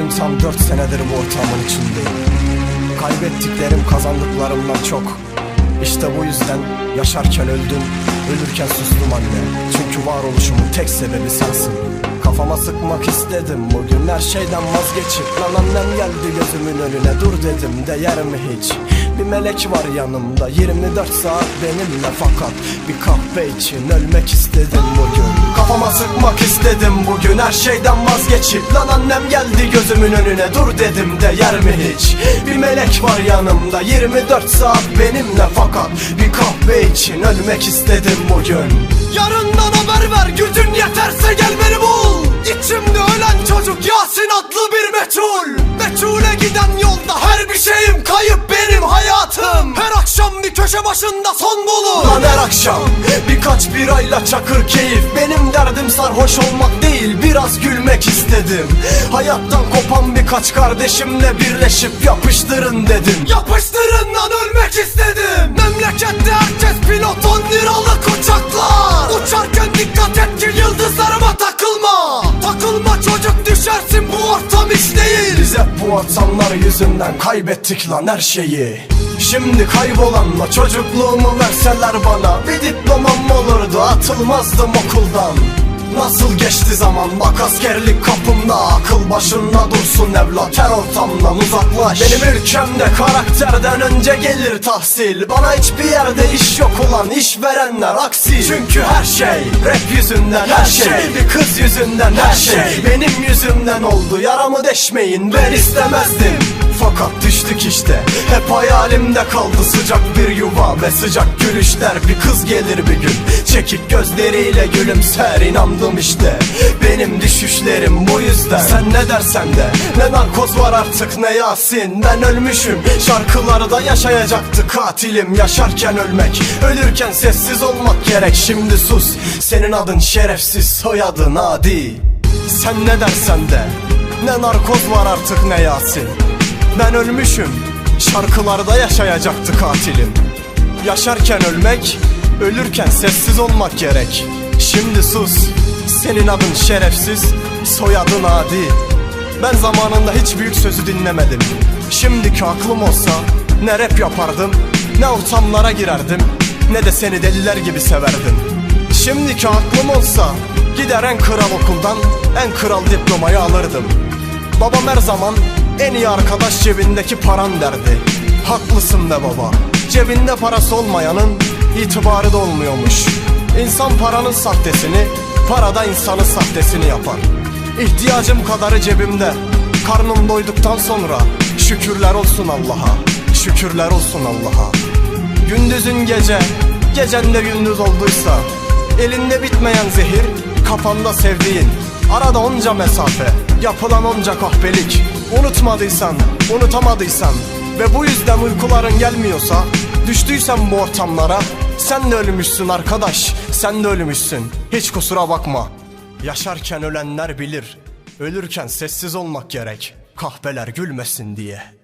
Bugün tam dört senedir bu ortamın içindeyim. Kaybettiklerim kazandıklarımdan çok. İşte bu yüzden yaşarken öldüm Ölürken sustum anne. Çünkü varoluşumun tek sebebi sensin. Kafama sıkmak istedim bugün her şeyden vazgeçip. Lan annem geldi gözümün önüne dur dedim değer mi hiç? Bir melek var yanımda 24 saat benimle fakat Bir kahve için ölmek istedim bugün sıkmak istedim bugün her şeyden vazgeçip. Lan annem geldi gözümün önüne dur dedim değer mi hiç? Bir melek var yanımda 24 saat benimle. Fakat Bir kahve için ölmek istedim bugün. Yarından haber ver gücün yeterse gel beni bul. İçimde ölen çocuk Yasin adlı bir meçhul. Meçhule giden yolda her bir şeyim kayıp benim hayatım. Her akşam bir köşe başında son bulur. Lan her akşam birkaç birayla çakır keyif. Benim derdim sarhoş olmak değil biraz gülmek istedim. Hayattan kopan birkaç kardeşimle birleşip yapıştırın dedim. Yapıştırın lan ölmek istedim. Memlekette herkes pilot 10 liralık uçaklar. Uçarken dikkat et ki yıldızlarıma takılma. Takılma çocuk düşersin bu ortam iş değil Biz hep bu ortamlar yüzünden kaybettik lan her şeyi. Şimdi kaybolanla çocukluğumu verseler bana Bir diplomam olurdu atılmazdım okuldan Nasıl geçti zaman? Bak askerlik kapımda Akıl başında dursun evlat her ortamdan uzaklaş. Benim ülkemde karakterden önce gelir tahsil. Bana hiçbir yerde iş yok ulan işverenler aksi. Çünkü her şey rap yüzünden her şey. Bir kız yüzünden her şey. Benim yüzümden oldu. Yaramı deşmeyin ben istemezdim. Fakat düştük işte. Hep hayalimde kaldı sıcak bir yuva Ve sıcak gülüşler. Bir kız gelir bir gün Çekik gözleriyle gülümser inandım işte. Benim düşüşlerim bu yüzden. Sen ne dersen de Ne narkoz var artık ne Yasin? Ben ölmüşüm Şarkılarda yaşayacaktı katilim. Yaşarken ölmek Ölürken sessiz olmak gerek. Şimdi sus Senin adın şerefsiz soyadın adi. Sen ne dersen de Ne narkoz var artık ne Yasin? Ben ölmüşüm Şarkılarda yaşayacaktı katilim. Yaşarken ölmek Ölürken sessiz olmak gerek. Şimdi sus Senin adın şerefsiz Soyadın adi. Ben zamanında hiç büyük sözü dinlemedim. Şimdiki aklım olsa Ne rap yapardım Ne ortamlara girerdim Ne de seni deliler gibi severdim. Şimdiki aklım olsa Gider en kral okuldan En kral diplomayı alırdım. Babam her zaman en iyi arkadaş cebindeki paran derdi. Haklısın be baba Cebinde parası olmayanın itibarı da olmuyormuş. İnsan paranın sahtesini Parada insanın sahtesini yapar. İhtiyacım kadarı cebimde. Karnım doyduktan sonra Şükürler olsun Allah'a Şükürler olsun Allah'a. Gündüzün gece Gecen de gündüz olduysa Elinde bitmeyen zehir Kafanda sevdiğin. Arada onca mesafe Yapılan onca kahpelik. Unutmadıysan, unutamadıysan Ve bu yüzden uykuların gelmiyorsa Düştüysen bu ortamlara Sen de ölmüşsün arkadaş Sen de ölmüşsün. Hiç kusura bakma. Yaşarken ölenler bilir Ölürken sessiz olmak gerek. Kahpeler gülmesin diye